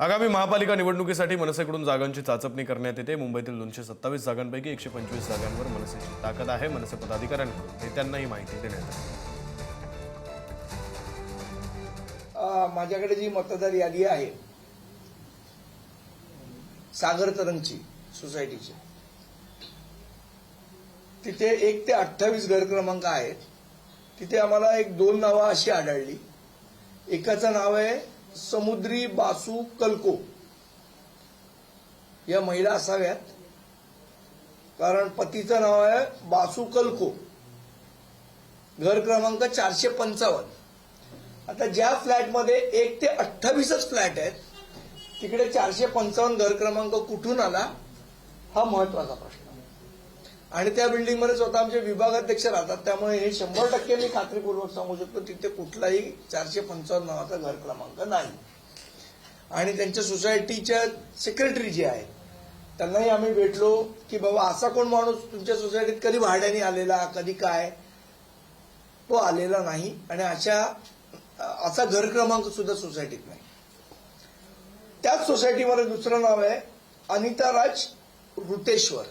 आगामी महापालिका निवडणुकीसाठी मनसेकडून जागांची चाचपणी करण्यात येते. मुंबईतील दोनशे सत्तावीस जागांपैकी एकशे पंचवीस जागांवर मनसेची ताकद आहे. मनसे पदाधिकाऱ्यांकडून नेत्यांना ही माहिती देण्यात आली. माझ्याकडे जी मतदार यादी आहे सागर तरंगची सोसायटीची तिथे एक ते अठ्ठावीस घर क्रमांक आहेत. तिथे आम्हाला एक दोन नावं अशी आढळली. एकाचं नाव आहे समुद्री बासू कलको. या महिला असाव्यात. कारण पतीचं नाव आहे बासू कलको. घर क्रमांक चारशे पंचावन्न. आता ज्या फ्लॅटमध्ये एक ते अठ्ठावीसच फ्लॅट आहेत तिकडे चारशे पंचावन्न घर क्रमांक कुठून आला? हा महत्त्वाचा प्रश्न. आणि त्या बिल्डिंगमध्ये स्वतः आमचे विभागाध्यक्ष राहतात. त्यामुळे हे शंभर टक्के मी खात्रीपूर्वक सांगू शकतो तिथे कुठलाही चारशे पंचावन्न नावाचा घर क्रमांक नाही. आणि त्यांच्या सोसायटीच्या सेक्रेटरी जे आहेत त्यांनाही आम्ही भेटलो की बाबा असा कोण माणूस तुमच्या सोसायटीत कधी भाड्याने आलेला कधी काय? तो आलेला नाही. आणि अशा असा घर क्रमांक सुद्धा सोसायटीत नाही. त्याच सोसायटीमध्ये दुसरं नाव आहे अनिता राज ऋतेश्वर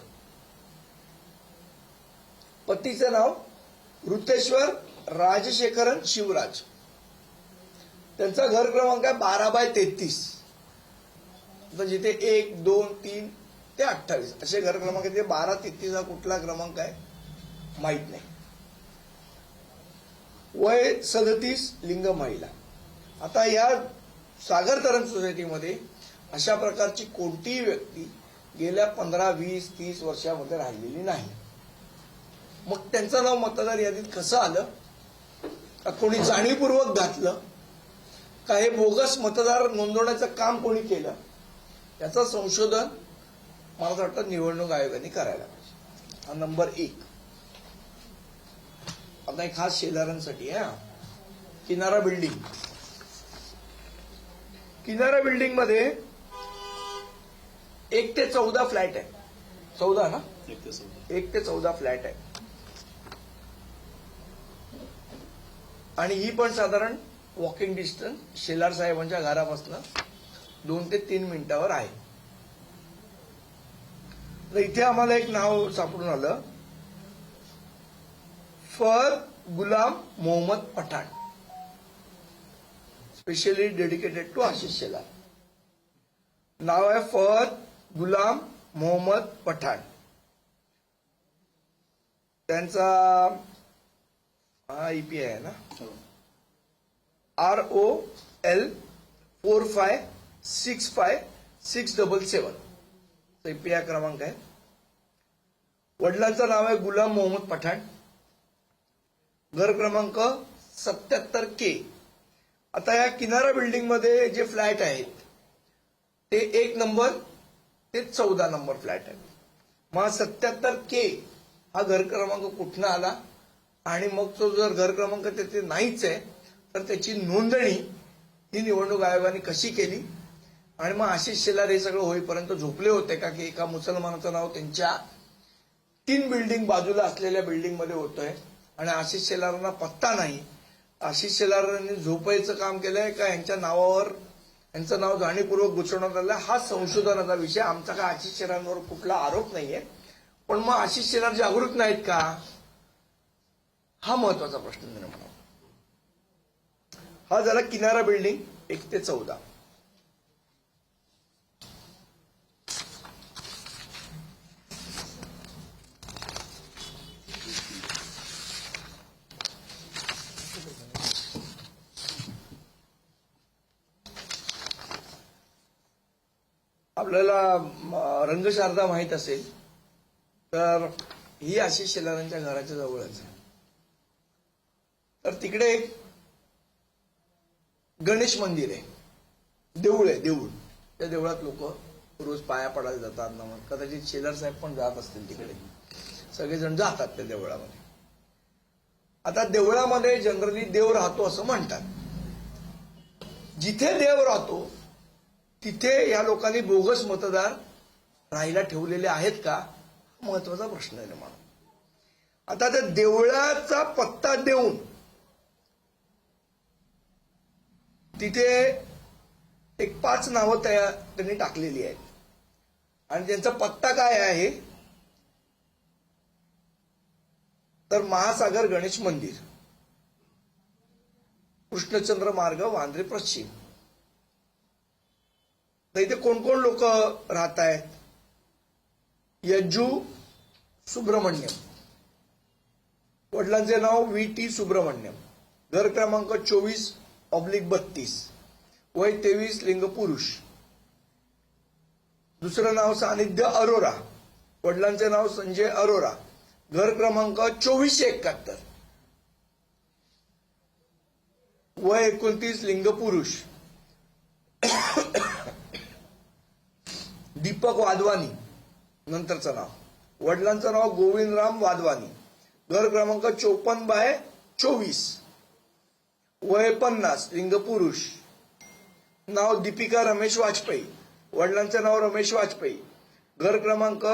पतीचं नाव ऋतेश्वर राजशेखरन शिवराज. त्यांचा घर क्रमांक आहे बारा बाय तेहतीस. म्हणजे जिथे एक दोन तीन ते अठ्ठावीस. असे घर क्रमांक आहेत. ते बारा तेहतीस हा कुठला क्रमांक आहे? माहीत नाही. वय सदतीस लिंग महिला. आता या सागर तरण सोसायटीमध्ये अशा प्रकारची कोणतीही व्यक्ती गेल्या पंधरा वीस तीस वर्षामध्ये राहिलेली नाही. मग त्यांचं नाव मतदार यादीत कसं आलं? का कोणी जाणीवपूर्वक घातलं? का हे बोगस मतदार नोंदवण्याचं काम कोणी केलं? याचं संशोधन मला असं वाटतं निवडणूक आयोगाने करायला पाहिजे. हा नंबर एक. आता एक खास शेजाऱ्यांसाठी आहे हा. किनारा बिल्डिंग. किनारा बिल्डिंगमध्ये एक ते चौदा फ्लॅट आहे. चौदा ना? एक ते चौदा फ्लॅट आहे. आणि ही पण साधारण वॉकिंग डिस्टन्स शेलार साहेबांच्या घरापासून दोन ते तीन मिनिटावर आहे. तर इथे आम्हाला एक नाव सापडून आलं. For Ghulam Mohammad Pathan. Specially dedicated to Ashish Shelar नाव आहे फर गुलाम मोहम्मद पठाण. त्यांचा हा आहे ना? R O L four five six five six double seven. EPI क्रमांक आहे. वडिलांचं नाव आहे गुलाम मोहम्मद पठाण. घर क्रमांक सत्याहत्तर के. आता या किनारा बिल्डिंगमध्ये जे फ्लॅट आहेत ते एक नंबर ते चौदा नंबर फ्लॅट आहे. मग सत्याहत्तर के हा घर क्रमांक कुठनं आला? आणि मग तो जर घर क्रमांक तिथे नाहीच आहे तर त्याची नोंदणी ही निवडणूक आयोगाने कशी केली? आणि मग आशिष शेलार हे सगळं होईपर्यंत झोपले होते का की एका मुसलमानाचं नाव त्यांच्या तीन बिल्डिंग बाजूला असलेल्या बिल्डिंगमध्ये होतंय आणि आशिष शेलारांना पत्ता नाही? आशिष शेलारांनी झोपायचं काम केलंय का? यांच्या नावावर यांचं नाव जाणीवपूर्वक घुसवण्यात आलं हा संशोधनाचा विषय. आमचा काय आशिष शेलारांवर कुठला आरोप नाहीये. पण मग आशिष शेलार जागृत नाहीत का? हा महत्त्वाचा प्रश्न निर्माण होतो. हा झाला किनारा बिल्डिंग एक ते चौदा आपल्याला रंगशारदा माहीत असेल तर ही आशिष शेलारांच्या घराच्या जवळच आहे तर तिकडे एक गणेश मंदिर आहे. देऊळ आहे देऊळ. त्या देवळात लोक रोज पाया पडायला जातात ना कदाचित शेजार साहेब पण जात असतील तिकडे. सगळेजण जातात त्या देवळामध्ये. आता देवळामध्ये जनरली देव राहतो असं म्हणतात. जिथे देव राहतो तिथे या लोकांनी बोगस मतदार राहायला ठेवलेले आहेत का? महत्त्वाचा प्रश्न निर्माण म्हणून आता त्या देवळाचा पत्ता देऊन तिथे एक पाच नावं तयार त्यांनी टाकलेली आहेत. आणि त्यांचा पत्ता काय आहे? तर महासागर गणेश मंदिर. कृष्णचंद्र मार्ग वांद्रे पश्चिम. तर इथे कोण कोण लोक राहत आहेत यज्जू सुब्रमण्यम. वडिलांचे नाव व्ही टी सुब्रमण्यम. घर क्रमांक चोवीस ऑब्लिक बत्तीस. वय तेवीस लिंग पुरुष दुसरं नाव सानिध्य अरोरा. वडिलांचे नाव संजय अरोरा. घर क्रमांक चोवीसशे एकाहत्तर. वय एकोणतीस लिंग पुरुष दीपक वाधवानी नंतरचं नाव. वडिलांचं नाव गोविंदराम वाधवानी. घर क्रमांक चोपन्न बाय चोवीस. वय पन्नास लिंग पुरुष नाव दीपिका रमेश वाजपेयी. वडिलांचं नाव रमेश वाजपेयी. घर क्रमांक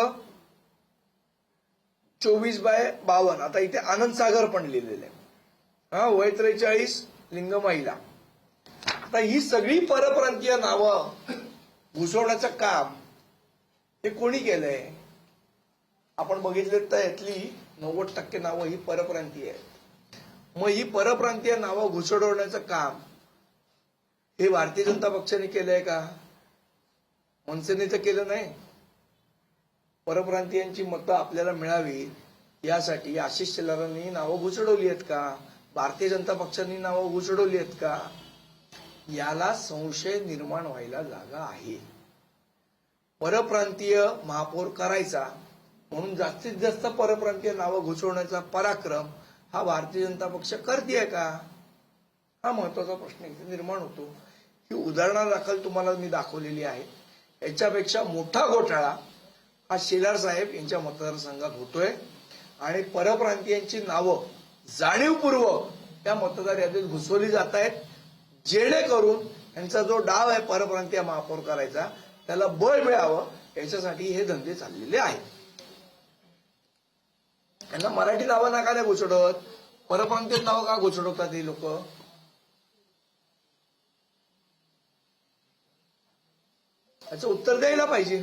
चोवीस बाय बावन्न आता इथे आनंद सागर पण लिहिलेले हा वय त्रेचाळीस लिंग महिला. आता ही सगळी परप्रांतीय नावं घुसवण्याचं काम हे कोणी केलंय? आपण बघितलं तर यातली नव्वद टक्के नावं ही परप्रांतीय आहेत. मग ही परप्रांतीय नावं घुसडवण्याचं काम. हे भारतीय जनता पक्षाने केलंय का? मनसेने तर केलं नाही. परप्रांतीयांची मतं आपल्याला मिळावी यासाठी आशिष शेलारांनी नावं घुसडवली आहेत का? भारतीय जनता पक्षांनी नावं घुसडवली आहेत का? याला संशय निर्माण व्हायला जागा आहे. परप्रांतीय महापौर करायचा म्हणून जास्तीत जास्त परप्रांतीय नावं घुसवण्याचा पराक्रम हा भारतीय जनता पक्ष करतेय का? हा महत्त्वाचा प्रश्न इथे निर्माण होतो. ही उदाहरणादाखल तुम्हाला मी दाखवलेली आहे याच्यापेक्षा मोठा घोटाळा हा शेलार साहेब यांच्या मतदारसंघात होतोय. आणि परप्रांतीयांची नावं जाणीवपूर्वक या मतदार यादीत घुसवली जात आहेत. जेणेकरून यांचा जो डाव आहे परप्रांतीय महापौर करायचा त्याला बळ मिळावं याच्यासाठी हे धंदे चाललेले आहेत. यांना मराठी नावं नका नाही घुसडवत परप्रांतीय नावं का घुसडवतात हे लोक? याचं उत्तर द्यायला पाहिजे.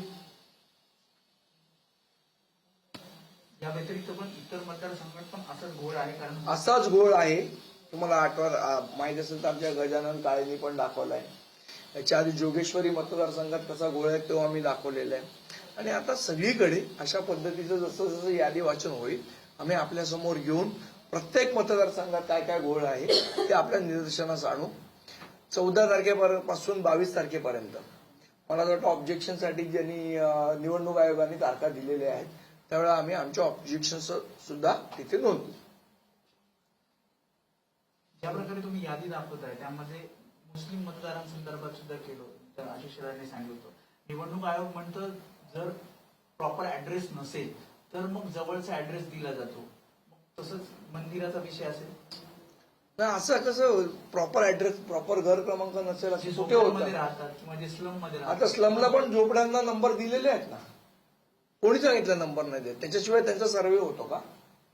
या व्यतिरिक्त पण इतर मतदारसंघात पण असंच घोळ आहे कारण असाच गोळ आहे. तुम्हाला आठवण आ, माहीत असेल तर आमच्या गजानन काळेंनी पण दाखवलाय. याच्या आधी जोगेश्वरी मतदारसंघात कसा गोळ आहे तो आम्ही दाखवलेला आहे. आणि आता सगळीकडे अशा पद्धतीचं जसं जसं यादी वाचन होईल आम्ही आपल्यासमोर प्रत्येक मतदारसंघात काय काय घोळ आहे ते आपल्या निदर्शनास आणू. चौदा तारखेपासून बावीस तारखेपर्यंत. मला वाटतं ऑब्जेक्शनसाठी ज्यांनी निवडणूक आयोगाने तारखा दिलेल्या आहेत त्यावेळेला आम्ही आमच्या ऑब्जेक्शन सुद्धा तिथे नोंदवू. ज्या प्रकारे तुम्ही यादी दाखवत आहे त्यामध्ये मुस्लिम मतदारांसंदर्भात सुद्धा केलं तर आशिष शेलारांनी सांगितलं होतं. निवडणूक आयोग म्हणतं जर प्रॉपर ऍड्रेस नसेल तर मग जवळचा ऍड्रेस दिला जातो. तसंच मंदिराचा विषय असेल. नाही असं कसं प्रॉपर ऍड्रेस प्रॉपर घर क्रमांक नसेल जे असं कुठे झोपड्यांमध्ये होतं राहतात किंवा जे स्लममध्ये आता राहतात स्लमला पण झोपड्यांना नंबर दिलेले आहेत ना. कोणी सांगितलं नंबर नाही देत. त्याच्याशिवाय त्यांचा सर्वे होतो का?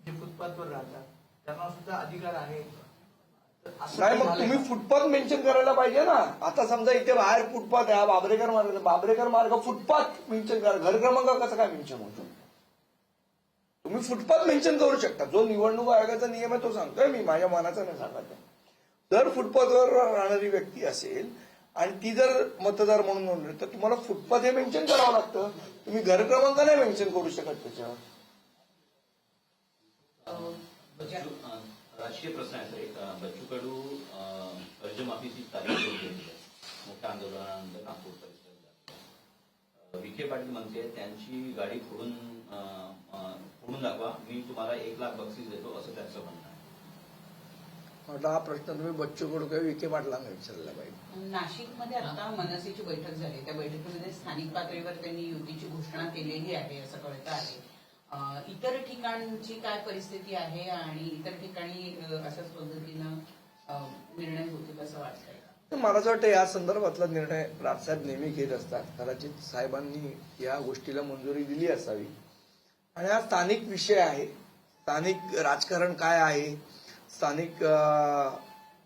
जे फुटपाथवर राहतात. त्यांना सुद्धा अधिकार आहे. तर असं नाही मग झालंय तुम्ही का? फुटपाथ मेन्शन करायला पाहिजे ना. आता समजा इथे बाहेर फुटपाथ आहे हा बाबरेकर मार्ग बाबरेकर मार्ग फुटपाथ मेन्शन करा. घर क्रमांक कसा काय मेन्शन होतो? तुम्ही फुटपाथ मेन्शन करू शकता. जो निवडणूक आयोगाचा नियम आहे तो सांगतोय मी माझ्या मनाचा नाही सांगत. आहे. जर फुटपाथवर राहणारी व्यक्ती असेल आणि ती जर मतदार म्हणून नोंदली तर तुम्हाला फुटपाथ हे मेन्शन करावं लागतं. तुम्ही घर क्रमांक नाही मेन्शन करू शकत त्याच्यावर. राजकीय प्रश्न आहे सर. एक बच्चू कडू कर्जमाफीची तारीख मोठ्या आंदोलनानंतर नागपूर परिसरात विखे पाटील म्हणते त्यांची गाडी फोडून फोडून दाखवा मी तुम्हाला एक लाख बक्षीस देतो असं त्यांचं म्हणणं आहे. म्हटलं हा प्रश्न तुम्ही बच्चू कडू काही विखे पाटलांना विचारला पाहिजे. नाशिकमध्ये आता मनसेची बैठक झाली. त्या बैठकीमध्ये स्थानिक पातळीवर त्यांनी युतीची घोषणा केलेली आहे असं कळतं आहे. इतर ठिकाणची काय परिस्थिती आहे आणि इतर ठिकाणी अशाच पद्धतीनं निर्णय होतील असं वाटतंय? मला असं वाटतं या संदर्भातला निर्णय राजसाहेब नेहमी घेत असतात. कदाचित साहेबांनी या गोष्टीला मंजुरी दिली असावी. आणि हा स्थानिक विषय आहे. स्थानिक राजकारण काय आहे? स्थानिक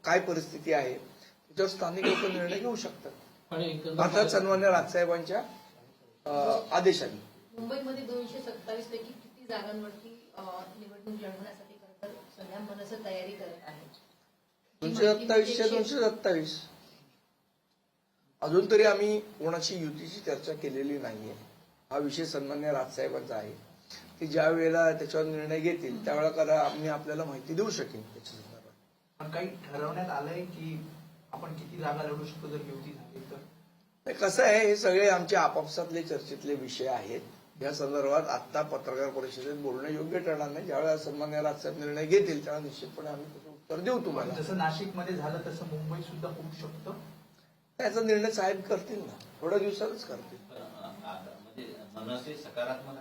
काय परिस्थिती आहे? त्याच्यावर स्थानिक लोक निर्णय घेऊ शकतात. अर्थात सन्मान्य राजसाहेबांच्या आदेशाने. मुंबईमध्ये दोनशे सत्तावीस पैकी किती जागांवरती निवडणूक लढवण्यासाठी खरं तर सध्या मनसे तयारी करत आहे दोनशे सत्तावीसशे दोनशे सत्तावीस. अजून तरी आम्ही कोणाची युतीची चर्चा केलेली नाहीये. हा विषय सन्मान्य राजसाहेबांचा आहे. की ज्या वेळेला त्याच्यावर निर्णय घेतील त्यावेळेला करा आम्ही आपल्याला माहिती देऊ शकेन त्याच्या काही ठरवण्यात आलंय की आपण किती जागा लढू शकतो जर युती झाली तर? कसं आहे हे सगळे आमचे आपापसातले चर्चेतले विषय आहेत. या संदर्भात आता पत्रकार परिषदेत बोलणं योग्य ठरणार नाही. ज्यावेळेला सन्मान्य राजसाहेब निर्णय घेतील त्यावेळेला निश्चितपणे आम्ही त्याचं उत्तर देऊ तुम्हाला. जसं नाशिकमध्ये झालं तसं मुंबईत सुद्धा होऊ शकतं? त्याचा निर्णय साहेब करतील ना. थोड्या दिवसातच करतील. म्हणजे सकारात्मक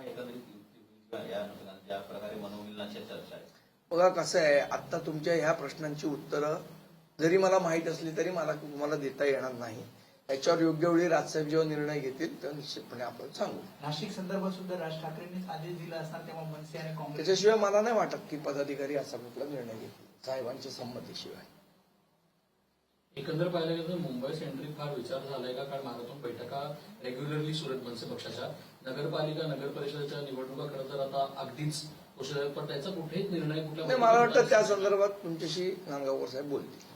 बघा कसं आहे आता तुमच्या ह्या प्रश्नांची उत्तरं जरी मला माहीत असली तरी मला तुम्हाला देता येणार नाही. याच्यावर योग्य वेळी राजसाहेब जेव्हा निर्णय घेतील तेव्हा निश्चितपणे आपण सांगू. नाशिक संदर्भात सुद्धा राज ठाकरेंनीच आदेश दिला असणार तेव्हा मनसे आणि काँग्रेस त्याच्याशिवाय मला नाही वाटत की पदाधिकारी असा कुठला निर्णय घेतील साहेबांच्या संमतीशिवाय. एकंदर पाहिलं गेलं तर मुंबई सेंट्रिक फार विचार झालाय का? कारण माराथॉन बैठका रेग्युलरली सुरत मनसे पक्षाच्या. नगरपालिका नगर परिषदेच्या निवडणुका खरं तर आता अगदीच उशीर आहेत. पण त्याचा कुठेही निर्णय कुठल्या नाही मला वाटतं त्या संदर्भात तुमच्याशी नांदगावकर साहेब बोलतील.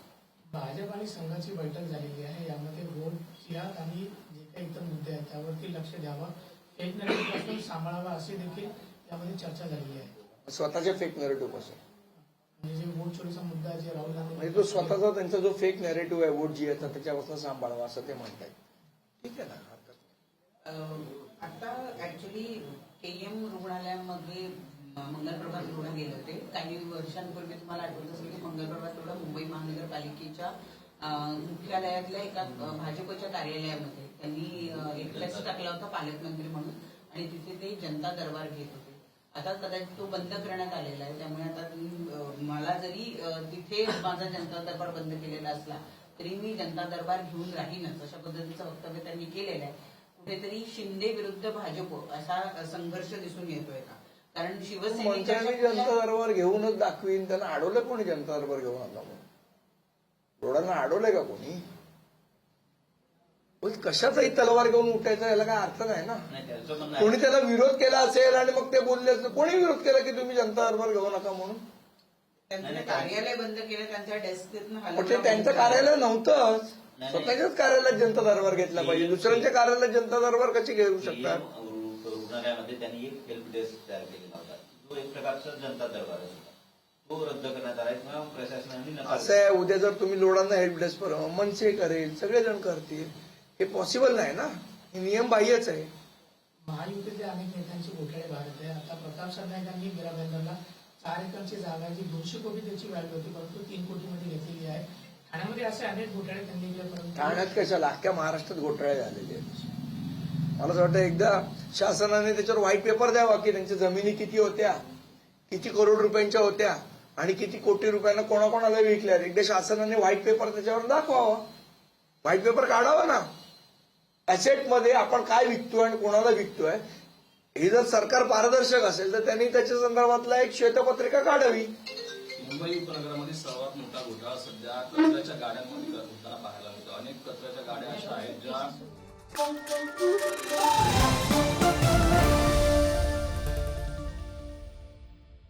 भाजप आणि संघाची बैठक झालेली आहे. यामध्ये वोट यात आणि जे काही इतर मुद्दे आहेत त्यावरती लक्ष द्यावं. फेकपासून सांभाळावा अशी देखील यामध्ये चर्चा झालेली आहे. स्वतःच्या फेक नेरेटिव्हपासून. म्हणजे जे वोट चोरीचा मुद्दा आहे, जे राहुल म्हणजे गांधी तो स्वतःचा त्यांचा जो फेक नेरेटिव्ह आहे वोट जी आहे त्याच्यापासून सांभाळावा असं ते म्हणतायत. ठीक आहे ना हरकत नाही. अं, आता ऍक्च्युली केएम रुग्णालयामध्ये मंगलप्रभात रुग्ण गेले होते. काही वर्षांपूर्वी तुम्हाला आठवत असेल की मंगलप्रभात रुग्ण मुंबई महानगरपालिकेच्या मुख्यालयातल्या एका भाजपच्या कार्यालयामध्ये. त्यांनी एक फ्लेक्स टाकला होता पालकमंत्री म्हणून आणि तिथे ते जनता दरबार घेत होते. आता कदाचित तो बंद करण्यात आलेला आहे. त्यामुळे आता मला जरी तिथे माझा जनता दरबार बंद केलेला असला तरी मी जनता दरबार घेऊन राहीनच. अशा पद्धतीचं वक्तव्य त्यांनी केलेलं आहे. कुठेतरी शिंदे विरुद्ध भाजप असा संघर्ष दिसून येतोय का? कारण शिवसेनेच्या जनता दरबार घेऊनच दाखवीन त्यांना अडवलं कोणी जनता दरबार घेऊन आला म्हणून रोडांना अडवलंय का कोणी? कशाचाही तलवार घेऊन उठायचा याला काय अर्थ नाही ना? नाही त्याचं म्हणणं कोणी त्याला विरोध केला असेल आणि मग ते बोलले असेल कोणी विरोध केला की तुम्ही जनता दरबार घेऊ नका म्हणून? त्यांचं कार्यालय बंद केलं त्यांच्या ते त्यांचं कार्यालय नव्हतंच. स्वतःच्याच कार्यालयात जनता दरबार घेतला पाहिजे. दुसऱ्यांच्या कार्यालयात जनता दरबार कशी घेऊ शकतात रुग्णालयामध्ये त्यांनी एक हेल्प डेस्क तयार केलेला होता. जो एक प्रकारचा जनता दरबार होता तो रद्द करण्यात आला किंवा प्रशासनाने असं आहे उद्या जर तुम्ही लोडांना हेल्प डेस्क मनसे करेल सगळेजण करतील. हे पॉसिबल नाही ना? हे नियम बाह्यच आहे. महायुतीतले अनेक नेत्यांचे घोटाळे भारत आहे. आता प्रताप सरनाईकांनी मीरा बेंदरला चार एकरची जागा जी दोनशे कोटी त्याची व्हॅल्यू होती परंतु तीन कोटीमध्ये घेतलेली आहे. ठाण्यामध्ये असे अनेक घोटाळे त्यांनी ठाण्यात कशाला? अख्ख्या महाराष्ट्रात घोटाळे झालेले आहेत. मला असं वाटतं एकदा शासनाने त्याच्यावर व्हाईट पेपर द्यावा की त्यांच्या जमिनी किती होत्या किती करोड रुपयांच्या होत्या आणि किती कोटी रुपयांना कोणाकोणाला विकल्या एकदा शासनाने व्हाईट पेपर त्याच्यावर दाखवावा. व्हाईट पेपर काढावा ना. ऍसेटमध्ये आपण काय विकतोय आणि कोणाला विकतोय हे जर सरकार पारदर्शक असेल तर त्यांनी त्याच्या संदर्भातला एक श्वेतपत्रिका काढावी. मुंबई उपनगरामध्ये सर्वात मोठा घोटाळा सध्या कचऱ्याच्या गाड्यांमध्ये होताना पाहायला मिळतो. अनेक कचऱ्याच्या गाड्या अशा आहेत ज्या